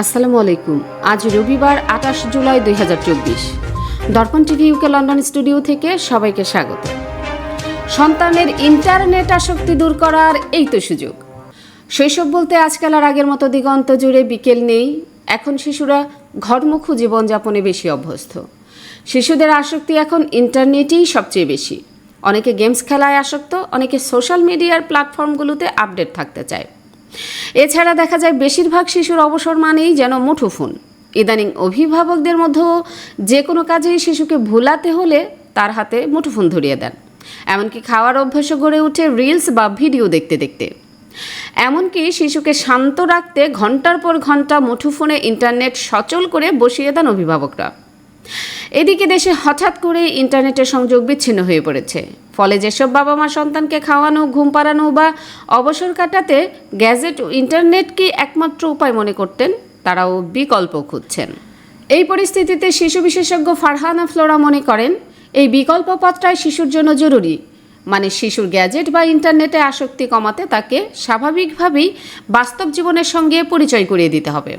আসসালামু আলাইকুম। আজ রবিবার আঠাশ জুলাই দুই হাজার চব্বিশ। দর্পণ টিভি ইউকে লন্ডন স্টুডিও থেকে সবাইকে স্বাগত। সন্তানের ইন্টারনেট আসক্তি দূর করার এই তো সুযোগ। শৈশব বলতে আজকাল আর আগের মতো দিগন্ত জুড়ে বিকেল নেই। এখন শিশুরা ঘরমুখু জীবনযাপনে বেশি অভ্যস্ত। শিশুদের আসক্তি এখন ইন্টারনেটেই সবচেয়ে বেশি। অনেকে গেমস খেলায় আসক্ত, অনেকে সোশ্যাল মিডিয়ার প্ল্যাটফর্মগুলোতে আপডেট থাকতে চায়। এছাড়া দেখা যায় বেশিরভাগ শিশুর অবসর মানেই যেন মুঠোফোন। ইদানিং অভিভাবকদের মধ্যেও যে কোনো কাজেই শিশুকে ভুলাতে হলে তার হাতে মুঠোফোন ধরিয়ে দেন। এমনকি খাওয়ার অভ্যাসও গড়ে উঠে রিলস বা ভিডিও দেখতে দেখতে। এমনকি শিশুকে শান্ত রাখতে ঘণ্টার পর ঘণ্টা মুঠোফোনে ইন্টারনেট সচল করে বসিয়ে দেন অভিভাবকরা। এদিকে দেশে হঠাৎ করে ইন্টারনেটের সংযোগ বিচ্ছিন্ন হয়ে পড়েছে। ফলে যেসব বাবা মা সন্তানকে খাওয়ানো, ঘুম পাড়ানো বা অবসর কাটাতে গ্যাজেট ও ইন্টারনেটকে একমাত্র উপায় মনে করতেন, তারাও বিকল্প খুঁজছেন। এই পরিস্থিতিতে শিশু বিশেষজ্ঞ ফারহানা ফ্লোরা মনে করেন, এই বিকল্প পথটাই শিশুর জন্য জরুরি। মানে শিশুর গ্যাজেট বা ইন্টারনেটে আসক্তি কমাতে তাকে স্বাভাবিকভাবেই বাস্তব জীবনের সঙ্গে পরিচয় করিয়ে দিতে হবে।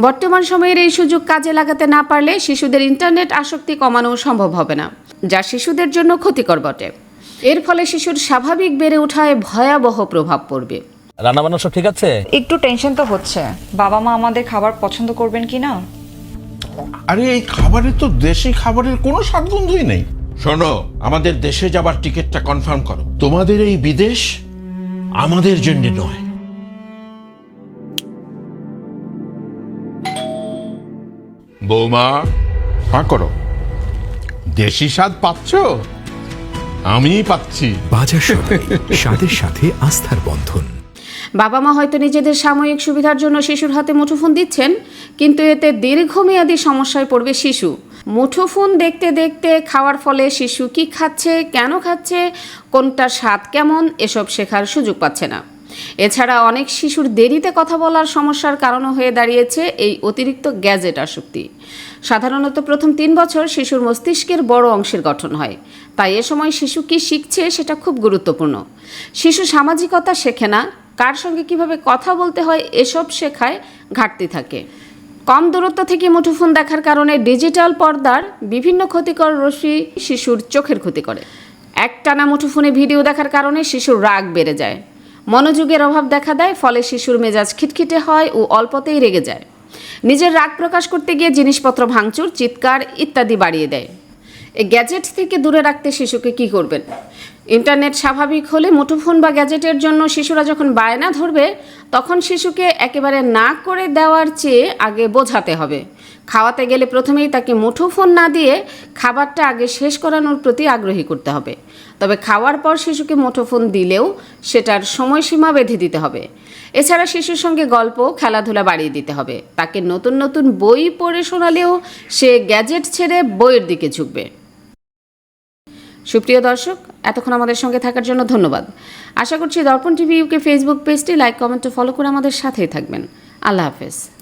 বর্তমান সময়ের এই সুযোগ কাজে লাগাতে না পারলে শিশুদের ইন্টারনেট আসক্তি কমানো সম্ভব হবে না যা শিশুদের জন্য ক্ষতিকর বটে। এর ফলে শিশুর স্বাভাবিক বেড়ে ওঠায় ভয়াবহ প্রভাব পড়বে। রান্না বান্না সব ঠিক আছে? একটু টেনশন তো হচ্ছে। বাবা মা আমাদের খাবার পছন্দ করবেন কি না আরে এই খাবারে তো দেশি খাবারের কোনো স্বাদগন্ধই নেই। শোনো আমাদের দেশে যাবার টিকিটটা কনফার্ম করো। তোমাদের এই বিদেশ আমাদের জন্য নয়। বৌমা হ্যাঁ করো। দেশি স্বাদ পাচ্ছ? আমি পাচ্ছি। বাজার সদাই স্বাদের সাথে আস্থার বন্ধন। বাবা মা হয়তো নিজেদের সাময়িক সুবিধার জন্য শিশুর হাতে মুঠোফোন দিচ্ছেন কিন্তু এতে দীর্ঘমেয়াদী সমস্যায় পড়বে শিশু। মুঠোফোন দেখতে দেখতে খাওয়ার ফলে শিশু কি খাচ্ছে কেন খাচ্ছে কোনটার স্বাদ কেমন এসব শেখার সুযোগ পাচ্ছে না। এছাড়া অনেক শিশুর দেরিতে কথা বলার সমস্যার কারণও হয়ে দাঁড়িয়েছে এই অতিরিক্ত গ্যাজেট আসক্তি। সাধারণত প্রথম তিন বছর শিশুর মস্তিষ্কের বড় অংশের গঠন হয়। তাই এ সময় শিশু কি শিখছে সেটা খুব গুরুত্বপূর্ণ। শিশু সামাজিকতা শেখে না, কার সঙ্গে কীভাবে কথা বলতে হয় এসব শেখায় ঘাটতি থাকে। কম দূরত্ব থেকে মুঠোফোন দেখার কারণে ডিজিটাল পর্দার বিভিন্ন ক্ষতিকর রশ্মি শিশুর চোখের ক্ষতি করে। একটানা মুঠোফোনে ভিডিও দেখার কারণে শিশুর রাগ বেড়ে যায়। মনোযোগের অভাব দেখা দেয়, ফলে শিশুর মেজাজ খিটখিটে হয় ও অল্পতেই রেগে যায়। নিজের রাগ প্রকাশ করতে গিয়ে জিনিসপত্র ভাঙচুর, চিৎকার ইত্যাদি বাড়িয়ে দেয়। এ গ্যাজেট থেকে দূরে রাখতে শিশুকে কি করবেন? ইন্টারনেট স্বাভাবিক হলে মুঠোফোন বা গ্যাজেটের জন্য শিশুরা যখন বায়না ধরবে, তখন শিশুকে একেবারে না করে দেওয়ার চেয়ে আগে বোঝাতে হবে। খাওয়াতে গেলে প্রথমেই তাকে মুঠোফোন না দিয়ে খাবারটা আগে শেষ করানোর প্রতি আগ্রহী করতে হবে। তবে খাওয়ার পর শিশুকে মুঠোফোন দিলেও সেটার সময়সীমা বেঁধে দিতে হবে। এছাড়া শিশুর সঙ্গে গল্প, খেলাধুলা বাড়িয়ে দিতে হবে। তাকে নতুন নতুন বই পড়ে শোনালেও সে গ্যাজেট ছেড়ে বইয়ের দিকে ঝুঁকবে। সুপ্রিয় দর্শক, এতক্ষণ আমাদের সঙ্গে থাকার জন্য ধন্যবাদ। আশা করছি দর্পণ টিভি ইউকে ফেসবুক পেজটি লাইক, কমেন্ট ফলো করে আমাদের সাথেই থাকবেন। আল্লাহ হাফেজ।